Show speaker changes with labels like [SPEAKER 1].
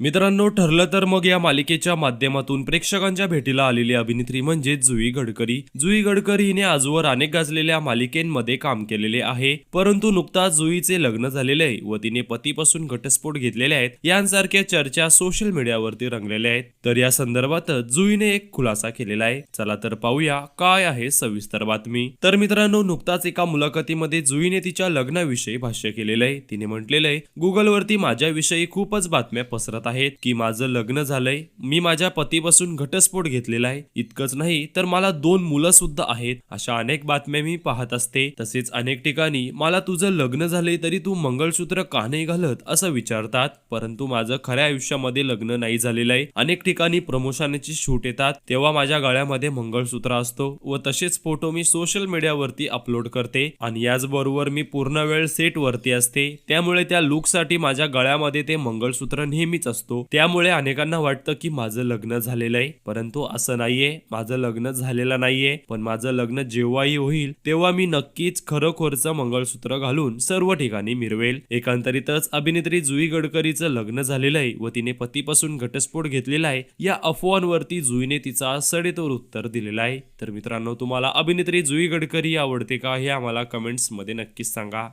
[SPEAKER 1] मित्रांनो ठरलं तर मग या मालिकेच्या माध्यमातून प्रेक्षकांच्या भेटीला आलेली अभिनेत्री म्हणजे जुई गडकरी. जुई गडकरी हिने आजवर अनेक गाजलेल्या मालिकेंमध्ये काम केलेले आहे. परंतु नुकताच जुईचे लग्न झालेले आहे व तिने पतीपासून घटस्फोट घेतलेले आहेत यांसारख्या चर्चा सोशल मीडियावरती रंगलेल्या आहेत. तर या संदर्भातच जुईने एक खुलासा केलेला आहे. चला तर पाहूया काय आहे सविस्तर बातमी. तर मित्रांनो नुकताच एका मुलाखतीमध्ये जुईने तिच्या लग्नाविषयी भाष्य केलेलं आहे. तिने म्हटलेलं आहे गुगलवरती माझ्याविषयी खूपच बातम्या पसरत आहेत की माझं लग्न झालंय मी माझ्या पतीपासून घटस्फोट घेतलेला आहे इतकंच नाही तर मला दोन मुलं सुद्धा आहेत अशा अनेक बातम्या मी पाहत असते. तसेच अनेक ठिकाणी मला तुझं लग्न झाले तरी तू मंगळसूत्र का नाही घालत असं विचारतात. परंतु माझं खऱ्या आयुष्यामध्ये लग्न नाही झालेलं आहे. अनेक ठिकाणी प्रमोशनची शूट येतात तेव्हा माझ्या गळ्यामध्ये मंगळसूत्र असतो व तसेच फोटो मी सोशल मीडियावरती अपलोड करते. आणि याचबरोबर मी पूर्ण वेळ सेट वरती असते त्यामुळे त्या लुकसाठी माझ्या गळ्यामध्ये ते मंगळसूत्र नेहमीच असतो. त्यामुळे अनेकांना वाटतं की माझं लग्न झालेलं आहे. परंतु असं नाहीये. माझं लग्न झालेलं नाहीये. पण माझं लग्न जेव्हाही होईल तेव्हा मी नक्कीच खरोखरचं मंगळसूत्र घालून सर्व ठिकाणी मिरवेल. एकांतरितच अभिनेत्री जुई गडकरीचं लग्न झालेलं आहे व तिने पतीपासून घटस्फोट घेतलेला आहे. या अफवांवरती जुईने तिचा सडेतोर उत्तर दिलेलं आहे. तर मित्रांनो तुम्हाला अभिनेत्री जुई गडकरी आवडते का हे आम्हाला कमेंट्समध्ये नक्कीच सांगा.